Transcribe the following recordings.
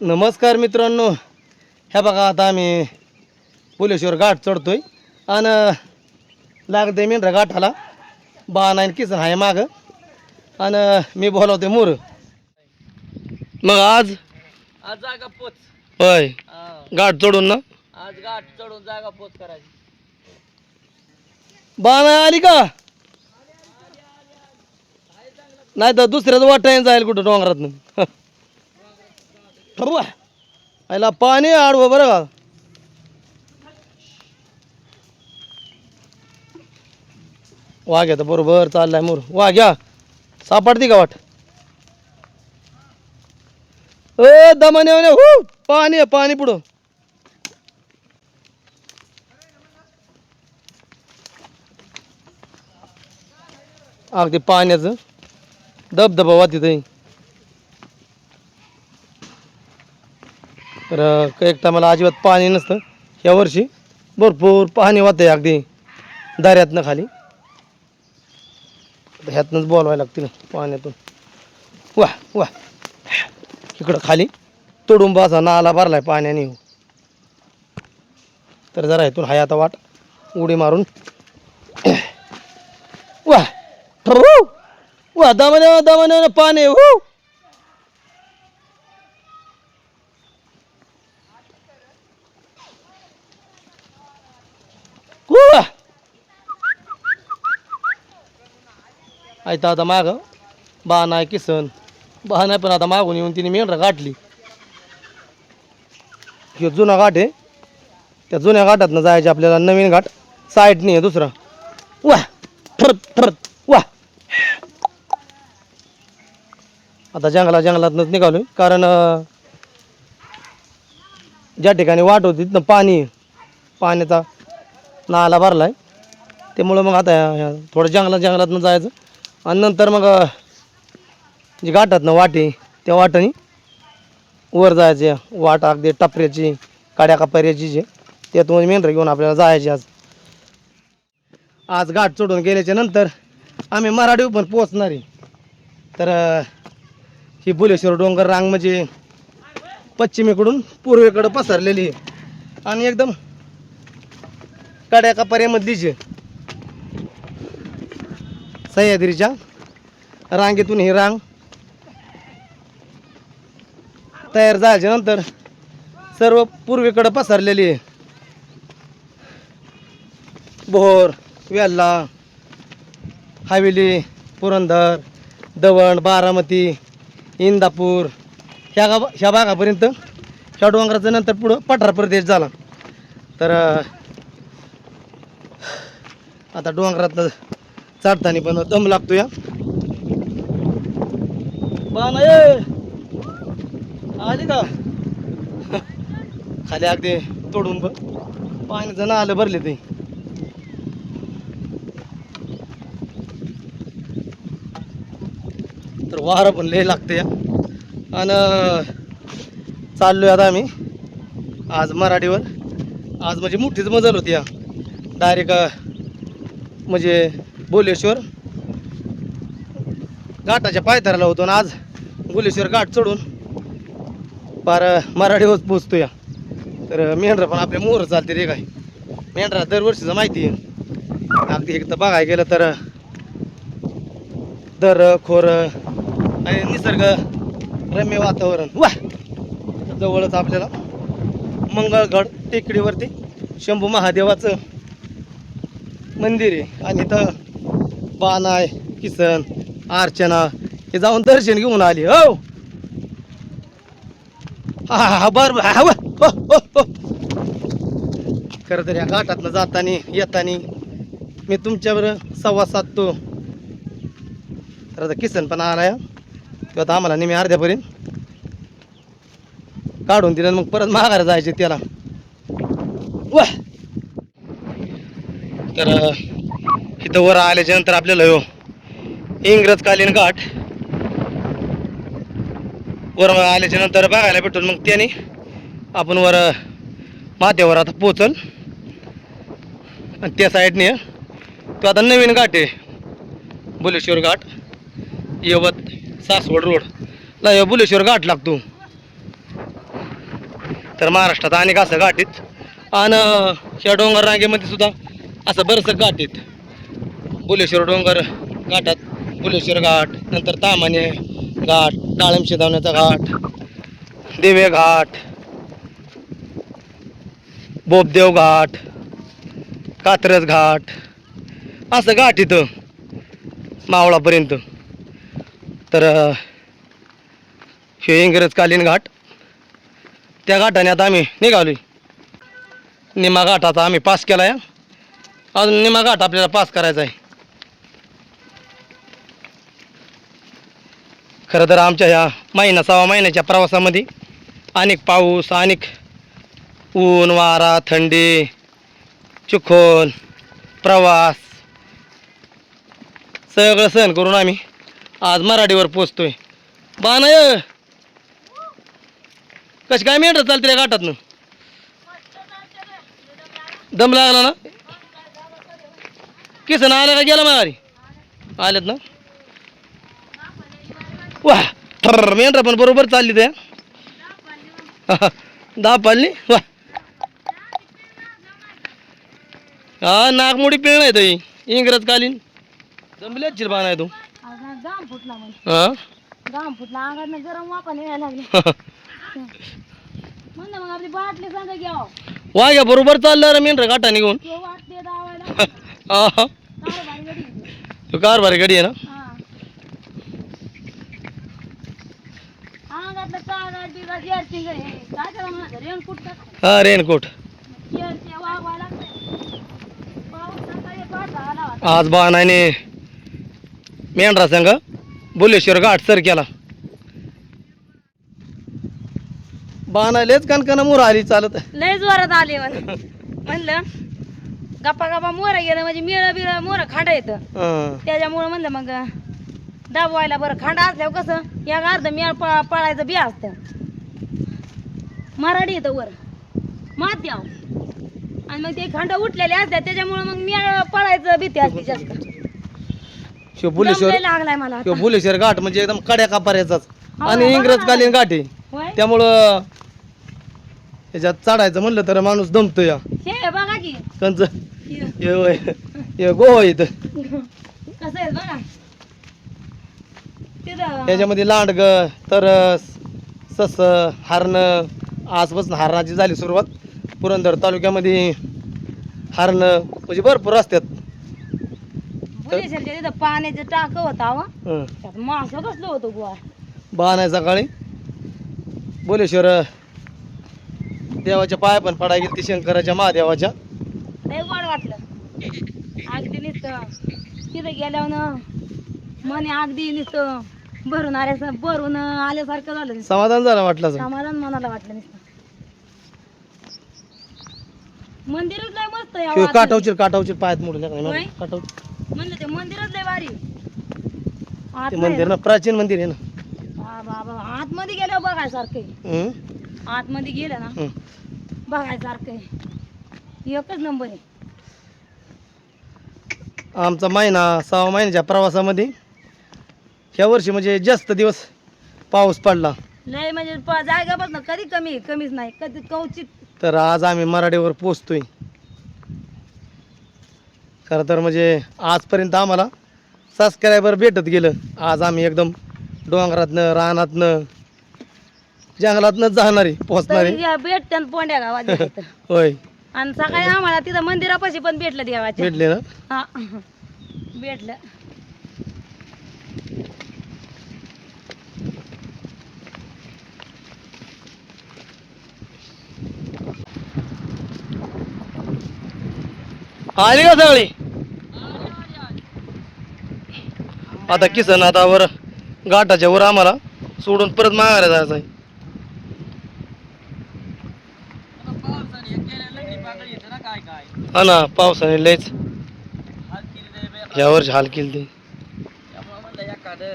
नमस्कार मित्रांनो. ह्या बघा आता आम्ही पुलेश्वर घाट चढतोय. आणि लागते मेंढरा घाटाला. बा नाही किसन आहे मागं. आणि मी बोलावते मोर. मग आज? आज जागा पोच. होय. घाट चढून ना? आज गाठ चढून जागा पोच करायची. बा नाही आली का? नाही तर दुसऱ्याच वाटायला जाईल कुठं डोंगरात आयला पाणी आडवं बरं का वाघ तर बरोबर चाललाय मोर। वाघ्या सापडती का वाट ए दमाने हो पाणी आहे पाणी पुढं अगदी पाण्याचं धबधबा वा तर अं, एक मला अजिबात पाणी नसतं. यावर्षी भरपूर पाणी आहे अगदी दाऱ्यातनं खाली. ह्यातनंच बोलवायला लागतील पाण्यातून. वा वा इकडं खाली तुडुंब असा नाला भरलाय पाण्याने. हो तर जरा इथून हाय आता वाट. उडी मारून. वा ठरू वा दमन दमन पाणी. हो वा आता आता माग बहाना आहे किसन बा नाही पण आता मागून येऊन तिने मेंढरा गाठली हे जुना घाट आहे त्या जुन्या घाटातनं जायचे आपल्याला नवीन घाट साईडनी आहे दुसरा वा ठरत ठरत वा आता जंगला जंगलातनंच निघालोय कारण ज्या ठिकाणी वाट होती तिथनं पाणी. पाण्याचा नाला आहे त्यामुळं मग आता थोडं जंगलात जंगलातनं जायचं. आणि नंतर मग जी गाठात ना वाटे त्या वाटाने वर जायचे. वाट अगदी टपऱ्याची काड्या कापर्याची जे त्यातून म्हणजे मेंढरं घेऊन आपल्याला जायचे आज. आज घाट चढून गेल्याच्यानंतर आम्ही मराठी पण पोचणार आहे. तर ही बुलेश्वर डोंगर रांग म्हणजे पश्चिमेकडून पूर्वेकडं पसरलेली आहे. आणि एकदम कड्या कपाऱ्यामधलीच आहे सह्याद्रीच्या रांगेतून ही रांग तयार झाल्याच्यानंतर सर्व पूर्वेकडं पसरलेली आहे. भोर वेल्ला हवेली पुरंदर दवण बारामती इंदापूर ह्या गा ह्या भागापर्यंत ह्या डोंगराचं नंतर पुढं पठार प्रदेश झाला. तर आता डोंगरात चढताना पण दम लागतो या आली का? खाली अगदी तोडून बघ पाण्याचं नालं भरले ते. तर वारं पण लय लागते या आणि चाललोय आता आम्ही आज मराठीवर. आज म्हणजे मोठीच मजल होती या. डायरेक्ट म्हणजे बोलेश्वर घाटाच्या पायथराला होतो आणि आज बोलेश्वर घाट चढून पार मराठीवर पोचतो या तर मेंढरा पण आपल्या मोहर चालते रे काय. मेंढरा दरवर्षीचं माहिती आहे. अगदी एकदा बघायला गेलं तर दर खोर आणि निसर्ग रम्य वातावरण. वा जवळच आपल्याला मंगळगड टेकडीवरती शंभू महादेवाचं मंदिर आहे. आणि इथं बानाय किसन अर्चना हे जाऊन दर्शन घेऊन आली हो. हा हा हा बर हो, हो, हो. खरं तर या घाटातनं जाताना येताना मी तुमच्यावर संवाद साधतो तर आता किसन पण आला या तो आता आम्हाला नेहमी अर्ध्यापर्यंत काढून दिलं आणि मग परत माघार जायचे त्याला. वा! तर इथं वर आल्याच्यानंतर आपल्याला हो इंग्रजकालीन घाट. वर आल्याच्यानंतर बघायला भेटून मग त्याने आपण वर माथ्यावर आता पोचल आणि त्या साईडने तो आता नवीन घाट आहे. बुलेश्वर घाट. यवत सासवड रोड. ला बुलेश्वर घाट लागतो. तर महाराष्ट्रात अनेक असं घाटीत आणि ह्या डोंगर रांगेमध्ये सुद्धा असं बरंचसं घाटीत बुलेश्वर डोंगर घाटात बुलेश्वर घाट नंतर तामाने घाट डाळिंब शिदावण्याचा घाट दिवे घाट बोबदेव घाट कात्रज घाट असं घाट इथं मावळापर्यंत. तर हे इंग्रजकालीन घाट त्या घाटाने आता आम्ही निघालोय. निमा घाटाचा आम्ही पास केला आहे अजून निमा घाट आपल्याला पास करायचा आहे. खरं तर आमच्या ह्या महिना सहा महिन्याच्या प्रवासामध्ये अनेक पाऊस अनेक ऊन वारा थंडी चिखोल प्रवास सगळं सहन करून आम्ही आज मराठीवर पोचतोय. बानाय कशी काय मिळत चालते रे घाटातनं? दम लागला ना? किसन आलं का गेला माघारी आलेत ना? वा तर मेंढरा पण बरोबर चालली त्या दहा पालनी वा हा नागमोडी पिळ नाही तई. इंग्रज कालीन जमल्याच चिरबान आहे तू. गाम फुटला मग हा? गाम फुटला. अंगात गरम वापा यायला लागले. म्हणलं मग आपली बाटली सांगा घ्याव वाघ्या बरोबर चाललं रे मेंढरा गाठा निघून तो वाटते दावायला. हा तू कारभारी गाडी आहे ना? हा. हे रेनकोट हा. आज बाणाने मेंढरा संघ बुलेश्वर घाट सर केला. बाणालेच कणकण मोर आली चालत लय जोरात आले म्हण. म्हणलं गप्पा गप्पा मोर गेलं म्हणजे मिळ बिळ मोर खांडा येतं. त्याच्यामुळं म्हणलं मग दाबवायला बरं खांडा असल्यावर कसं या अर्ध मेळ पळायचं बी असतं. मराठी येतं वर. मात द्याव आणि मग ते खांड उठलेले असतात त्याच्यामुळं मग मेळ पळायचं भीती असते जास्त. शिव बुलेश्वर लागलाय मला आता. शिव बुलेश्वर घाट म्हणजे एकदम कड्या कापाऱ्याचाच. हो, आणि इंग्रजकालीन घाट आहे. होय. त्यामुळं त्याच्यात चढायचं म्हणलं तर माणूस दमतो या हे बघा की. कंच हे गोवा इथं. कसं आहे बघा. तिथं त्याच्यामध्ये लांडग तरस सस हरणं आजपासून हरणाची झाली सुरुवात. पुरंदर तालुक्यामध्ये हरणं म्हणजे भरपूर असतात. पाण्याचं टाक होता. त्यात मासं कसलं होतं बुवा. बहाण आहे सकाळी बोलेश्वर देवाच्या पाया पण पडाय गेली ती शंकराच्या महादेवाच्या. वाटलं. अगदी नुसतं तिथं गेल्यावर मने अगदी नुसतं भरून आल्या भरून आल्यासारखं झालं नुसतं. समाधान झालं वाटलं असं. समाधान मनाला वाटलं नुसतं मंदिरच लय मस्त आहे अहो आतमध्ये. काटावची काटावची पायात मोडले होय? काटाव म्हणलं ते मंदिरच लय भारी ते आतमध्ये मंदिर ना प्राचीन मंदिर आहे ना हा बाबा आतमध्ये गेल्यावर बघायसारखं आहे. हं? आतमध्ये गेलं ना हं. बघायसारखं आहे एकच नंबर आहे आमचा महिना सहा महिन्याच्या प्रवासामध्ये. ह्या वर्षी म्हणजे जास्त दिवस पाऊस पडला. लय म्हणजे प- जागेपासून कधी कमी कमीच नाही कधी कवचित. तर आज आम्ही मराठीवर पोचतोय खरं तर म्हणजे आजपर्यंत आम्हाला सबस्क्रायबर भेटत गेलं. आज आम्ही एकदम डोंगरातनं रानातनं जंगलातनं जाणारे पोचणारे तरी भेटत्यान पोंड्या गावात भेटतं. होय. आणि सकाळी आम्हाला तिथं मंदिरापाशी पण भेटलं देवाच्या. भेटले ना हा. भेटलं. आली का सगळी? आता किसन आता वर घाटाच्या वर आम्हाला सोडून परत माघारी जायचं आहे आता पावसाने हे केलं लग्नी पाकळी येतं ना काय काय हा ना पावसाने लयच. हात केली ते बेकार. या वर्षी हाल केली ती त्यामुळं म्हणलं एखादं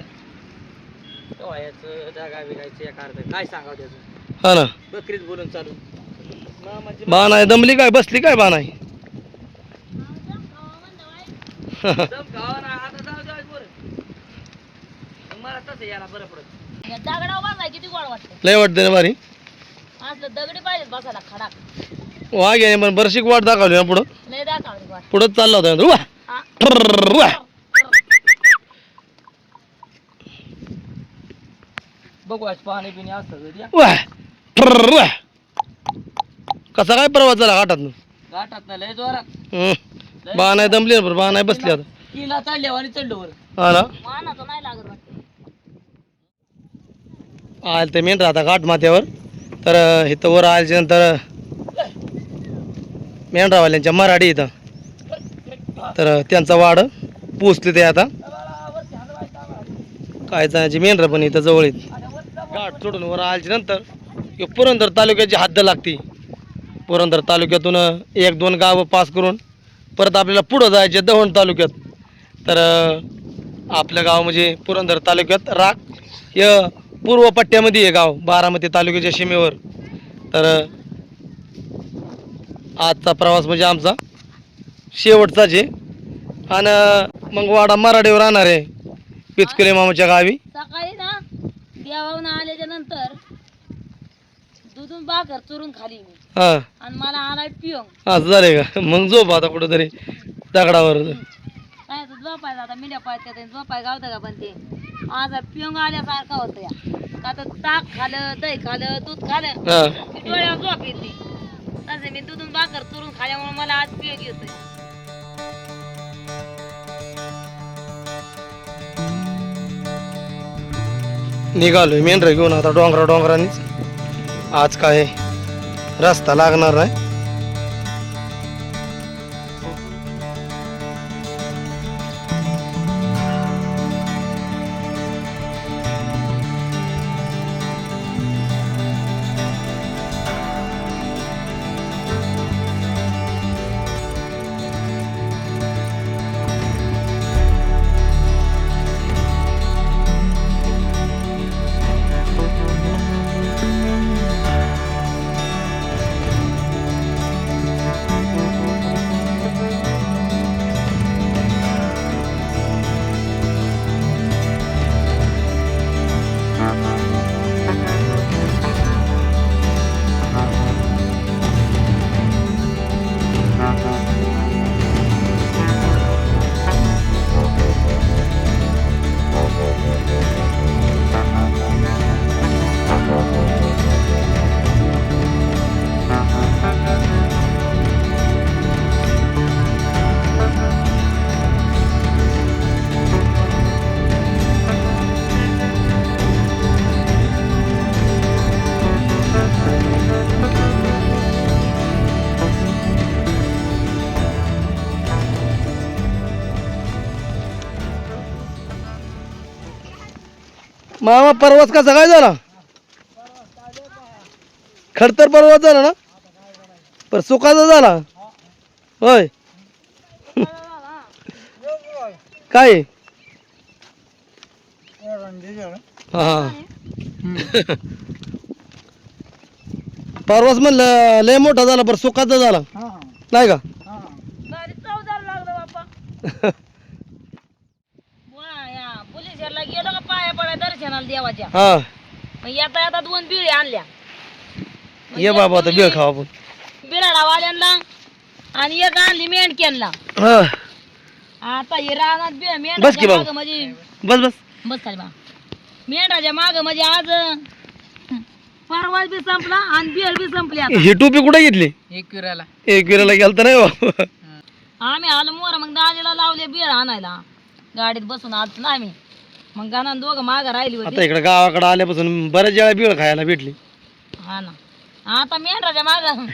व्हायचं जागा विकायचं एखादं काय सांगावं त्याचं? हा ना. बकरीच बोलून चालू मामाची बाण आहे दमली काय? बसली काय बाण आहे दम खावा ना आता जाऊ जाऊ बरं. मग मला तसं यायला बरं पडत. दगडावर बांधाय किती गोड वाटतं लय वाटते ना बारी असलं दगडी पाहिजे बसायला खडाक वाघ्याने पण बरशीक वाट दाखवली ना पुढं लय दाखवली वाट पुढं चालला होता उवा. हा. ट्रर्र, उवा. बघू आज पाणी पिणी असतं हा. उवा. उवा. कसा काय प्रवास झाला घाटात घाटात ना लय जोरात बा नाही दमली ना बा नाही बसली आता किला आणि चढलो वर हा ना मानाचं नाही लागत वाटतं आलं ते मेन राहता घाट माथ्यावर तर इथं वर आल्याच्यानंतर मेंढरावाल्यांच्या मराठी इथं. तर त्यांचा वाड पोचले ते आता. काय जाण्याची मेंढरा पण इथं जवळ आहेत. घाट सोडून वर आल्याच्यानंतर पुरंदर तालुक्याची हद्द लागते. पुरंदर तालुक्यातून एक दोन गावं पास करून परत आपल्याला पुढं जायचे दहन तालुक्यात. तर आपल्या आपलं गाव म्हणजे पुरंदर तालुक्यात राख य पूर्व पट्ट्यामध्ये आहे गाव बारामती तालुक्याच्या सीमेवर. तर आजचा प्रवास म्हणजे आमचा शेवटचाच आहे. आणि मग वाडा मराठीवर राहणार आहे पिचकुले मामाच्या गावी. सकाळी ना देवाहून आल्याच्यानंतर दुधून भाकर चुरून खाली मी. हां. आणि मला आलाय पिऊन. असं का? मग झोप आता कुठंतरी दगडावर. काय झोपायचं आता मिल्या पाहिजे झोपाय गावतं का पण ते? आज पिऊन आल्यासारखं होतं या. का तर ताक खालं दही खालं दूध खालं हां. की डोळ्यावर झोप येते. तसे मी दुधून भाकर चुरून खाल्यामुळे मला आज पिऊन येतोय. निघालोय मेंढर घेऊन आता डोंगरा डोंगरानीच. आज काय रस्ता लागणार नाही. मामा परवास कसा काय झाला? खडतर परवास झाला ना? पर सुखाचा झाला? होय. काय? हा परवास म्हणलं लय मोठा झाला पर सुखाचा झाला. नाही का भारी चवदार लागलं बाप्पा बुवा, या पोलिसाला गेलो का पाया पडाय दर्शनाला देवाच्या? हा. मग येता येता दोन बिळे आणल्या. मग ये एक बाबा आता बिळ खावा आपण. बिराडावाल्यांना आणि एक आणली मेंढक्यांना. हा. आता हे रानात बी बस की बाबा. मागं म्हणजे बस बस. बस खाली बा. मेंढराच्या माग म्हणजे आज परवाच बी संपला आणि बिळ बी संपली आता. ही टोपी कुठे घेतली? एक विराला. एक विराला गेलता नाही बाबा. आम्ही आलो मोर मग दाजीला लावले बिळ आणायला. गाडीत बसून आलो ना आम्ही. मग गाणा दोघं मागं राहिली आता होती इकडे गावाकडे आल्यापासून बऱ्याच वेळा बिळ खायला भेटली. हा ना. आता मेंढराच्या माग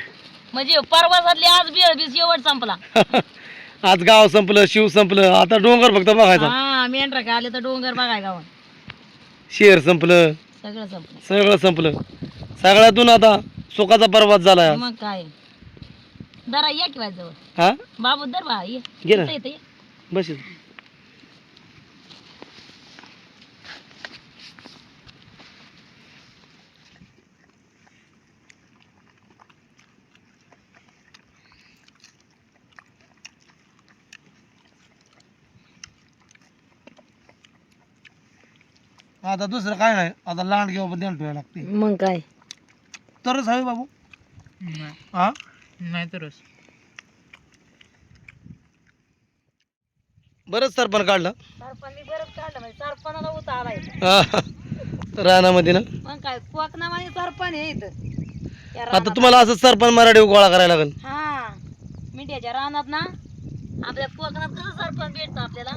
म्हणजे परवासातली आज बिळ बी शेवट संपला. आज गाव संपलं शिव संपलं आता डोंगर फक्त बघायचा. हा मेंढरा का आले तर डोंगर बघाय गावात. शेर संपलं सगळं संपलं. सगळं संपलं. सगळ्यातून आता सुखाचा प्रवास झाला. मग काय? जरा या की जवळ. हा? बाबू दर बा ये. ना. इथं इथं ये. बस आता दुसरं काय नाही. आता लांड घेऊ ध्यान ठेवायला लागते. मग काय? तरच हवे बाबू. हा? नाही तरच. बरंच सरपण काढलं. सरपंच बरंच काढलं म्हणजे सरपणाला उता आलाय. हा. रानामध्ये ना. मग काय कोकणामध्ये सरपण आहे इथं. त्या आता रानात. तुम्हाला असं सरपण मराठी गोळा करायला लागेल. हा. मिठ्याच्या रानात ना आपल्या कोकणात कसं सरपण भेटतं आपल्याला?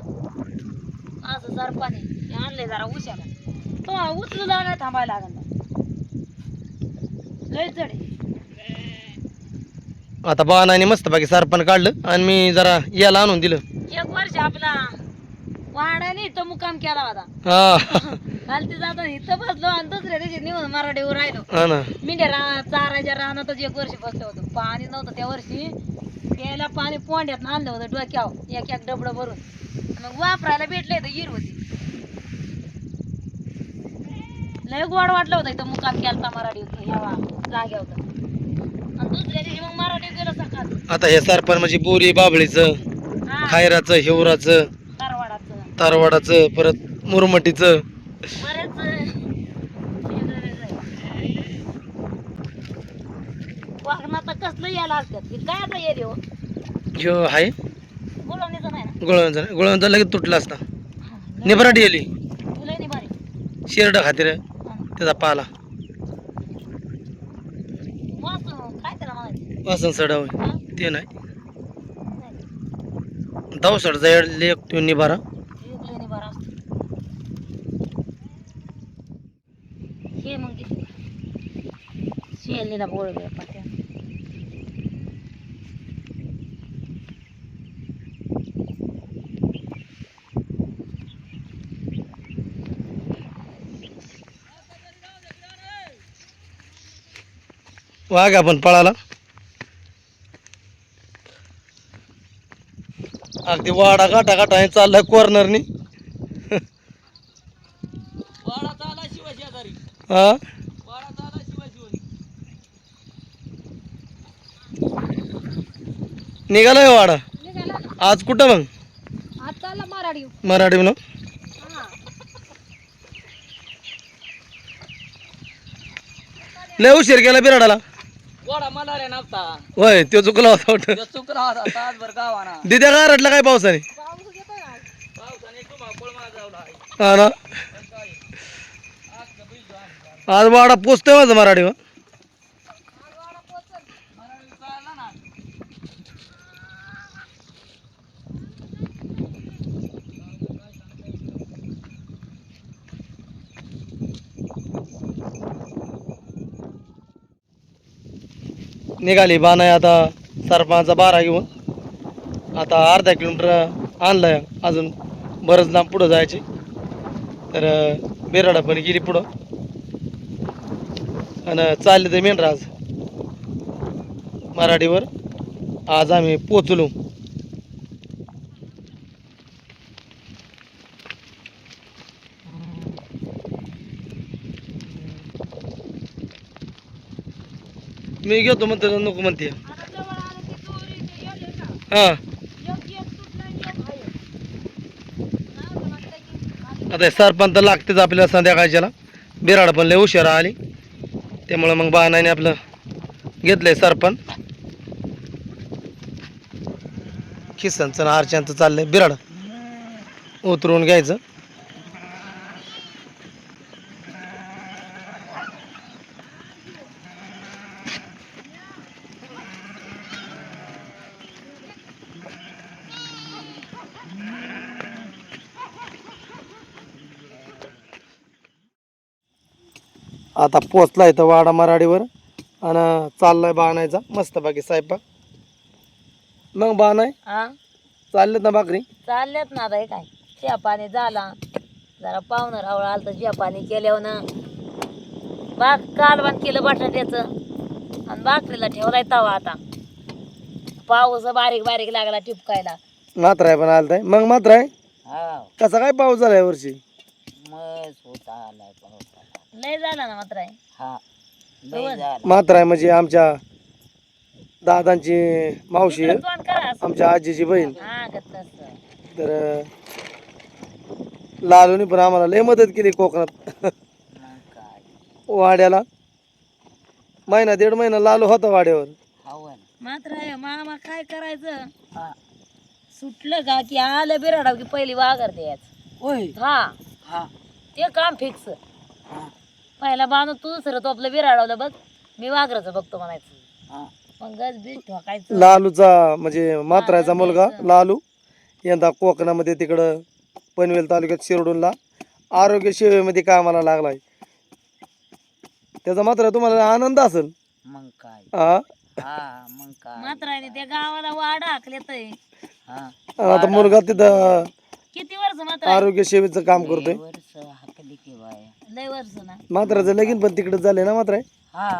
असं सरपण आहे. ते आणले जरा उशाला. तुम्हाला उचलू लागणार थांबायला लागल लय जड. आता बाणाने मस्त बाकी सरपण काढलं आणि मी जरा याला आणून दिलं. एक वर्ष आपला वाड्याने इथं मुक्काम केला होता. हा. खालती जाताना इथं बसलो आणि दुसऱ्या दिवशी निघून मराठीवर राहिलो. हा ना. रानात चाराच्या रानातच एक वर्ष बसलो होतो. पाणी नव्हतं त्या वर्षी. प्यायला पाणी पोंड्यात आणलं होतं डोक्यावर. एक एक डबडं भरून. मग वापरायला भेटले तर हिर होती लय गोड वाटलं होतं इथं मुक्काम केलता मराठी ह्या जाग्या होतं आणि दुसऱ्या दिवशी मग मराठी गेलो सकाळ आता हे सरपण म्हणजे बोरी बाबळीचं खायराचं हिवराचं कारवाडाचं तारवाडाचं परत मुरमटीचं. बरेच कसलं यायला असतात काय आता हो? ह्यो. आहे बोलवणीचं नाही. ना लगेच तुटला असता. निबराटी गेली तुला नाही भारी शेरड खातीर. त्याचा पाला. वासन सडाव? ते नाही. दवसड जाईल लेक तो निभारा. हे मग शेलीला बोळ पाट्या वाघ आपण पळाला. अगदी वाडा गाठा गाठा हे चाललाय कॉर्नरनी हा? निघालाय वाडा. निघाला आज कुठं मग? आज चालला मराठी. मराठी म्हणून? हा. लय उशीर गेला बिराडाला. गोडा नव्हता होय तो चुकला होता वाटतं. तो चुकला होता तासभर गावाना. दिद्या का रडला काय पावसाने पाऊस आज. पावसाने. हा ना. वाडा पोचतोय माझं मराठी मला कळलं ना निघाली बाणाय आता सरपंचा बारा घेऊन. आता अर्धा किलोमीटर आणलाय अजून. बरंच लांब पुढं जायचे. तर अं, बेराडा पण गेली पुढं. आणि चालले ते मेंढराज. मराठीवर. आज आम्ही पोचलो. मी घेतो म्हणते नको म्हणते. आता हां आता सरपंच तर लागतेच आपल्याला संध्याकाळच्याला. बिराड पण लय उशिरा आली. त्यामुळं मग बाणाने आपलं घेतलंय सरपण किसनचं आणि चाललंय बिराड. उतरून घ्यायचं. आता पोचलाय तर वाडा मराठीवर आणि चाललाय बाणायचा. मस्त बाकी स्वयंपाक. मग बाणाय. हा? चाललेत ना भाकरी? चालल्यात ना आता हे काय? चिया पाणी झाला. जरा पाहुणं रावळ आलं तर चिया पाणी केल्यावर ना बाग कालवान केलं बटाट्याचं. आणि भाकरीला ठेवलाय तवा आता. पाऊस बारीक बारीक लागला टिपकायला मात्र आहे पण आलताय. मग मात्र आहे हा कसा काय पाऊस झाला वर्षी? मस्त होता आलाय पाऊस. लय झाला ना मात्र हा मात्र आहे म्हणजे आमच्या दादांची मावशी आहे. तोंड करा असं. आमच्या आजीची बहीण. हा का तसं. तर अं, लालूनी पण आम्हाला लय मदत केली कोकणात. मग काय वाड्याला. महिना दीड महिना लालू होता वाड्यावर. मात्र आहे मामा काय करायचं? सुटलं का की आलं बिराडाव की पहिली वाघर द्यायचं? हा. ते काम फिक्स. पहिला बांधून तू दुसरं तो आपलं बिराडावलं बघ. मी वाघराचं बघतो म्हणायचं. मग गज बीज ठोकायचं. लालूचा म्हणजे मात्रायचा मुलगा लालू. यंदा कोकणामध्ये तिकडं पनवेल तालुक्यात शिरडूनला आरोग्य सेवेमध्ये कामाला लागलाय. त्याचा मात्र तुम्हाला आनंद असेल. मग काय? हा? हा मग काय? मात्र आहे त्या गावाला वाडा हाकलेत हा. आणि आता मुलगा तिथं किती वर्ष मात्र आहे? आरोग्य सेवेचं काम करतोय. वर्ष हाकली की बाया लय वर्ष ना. मात्राचं लगीन पण तिकडे झालंय ना मात्र हा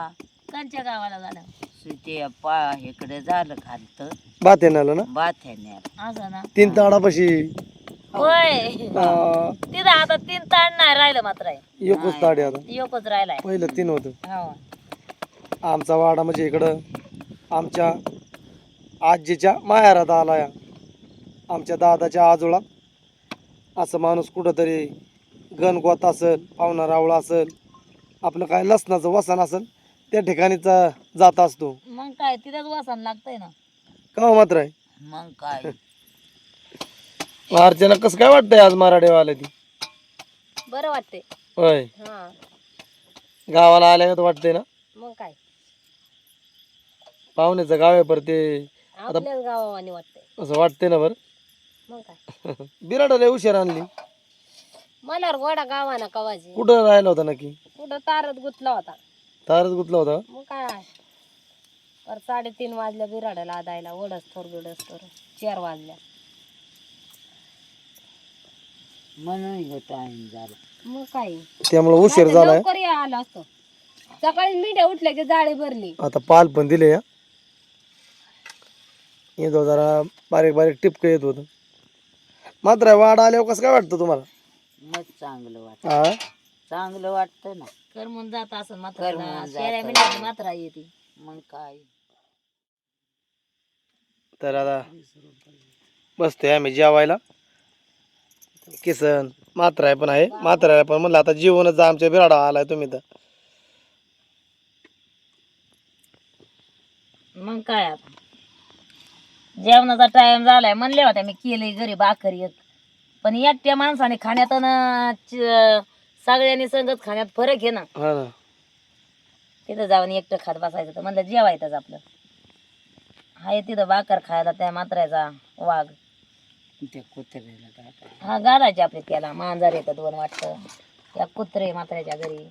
कांच्या गावाला झालं. सुते पा इकडे झालं खालत. बात येणार ना? बाथ्याने असं ना. तीन ताडापाशी. होय. तिथं आता तीन ताण नाही राहिलं मात्र. एकच ताडी आता. राहिलाय. पहिलं तीन होतं. हो. आमचा वाडा म्हणजे इकडं आमच्या आजीच्या माहेरात आलाय. आमच्या दादाच्या आजोळात असं माणूस कुठंतरी गणगोत असेल पाहुणा रावळा असेल आपलं काय लसणाचं वसन असेल त्या ठिकाणीच जात असतो. मग काय तिथंच वासन लागतंय ना? का हो मात्र आहे? मग काय? अर्चना कसं काय वाटतंय आज मराठीवाला ती बरं वाटते होय. हा. गावाला आल्यागत वाटतंय ना? मग काय? पाहुण्याचं गाव आहे बरं ते. आपल्याच वाटते असं वाटतंय ना बरं? मग काय? बिराडाला उशीर आणली. मला गोडा गावाना कवाजी. कुठं राहिला होता नक्की? कुठं तारत गुतला होता. तारच गुतला होता? मग काय? पर साडेतीन वाजल्या बिराडाला आदायला ओढस थोर बिडस थोर चार वाजल्या. म्हणून ह्यो टाइम झाला. मग काय? त्यामुळे उशीर झालाय. लवकर या आलो असतो. सकाळी मिठ्या उठल्या की जाळी भरली. आता पाल पण दिले या येतो जरा बारीक बारीक टिपकं येत होतं. मात्र वाढ आल्यावर कसं काय वाटतं तुम्हाला? मग चांगलं वाटत. हा चांगलं वाटतं ना. करमून जात असं मात्र. करमून जात मात्रा येते. मग काय? तर आता बसतोय आम्ही जेवायला. किसन मात्रा पण आहे. मात्रा पण म्हणलं आता जेवणच जा आमच्या बिराडा आलाय तुम्ही तर. मग काय आता? जेवणाचा टाइम झालाय. म्हणले होत्या मी केले घरी भाकर एक. पण एकट्या माणसाने खाण्यात अन च- सगळ्यांनी संगत खाण्यात फरक आहे ना. हा ना. तिथं जाऊन एकटं खात बसायचं तर म्हणलं जेवायचंच आपलं. हाय तिथं भाकर खायला त्या मात्रायचा वाघ. त्या कुत्र्याला हा घालायचे आपले त्याला. मांजर येतं दोन वाटतं. त्या कुत्रे मात्राच्या घरी.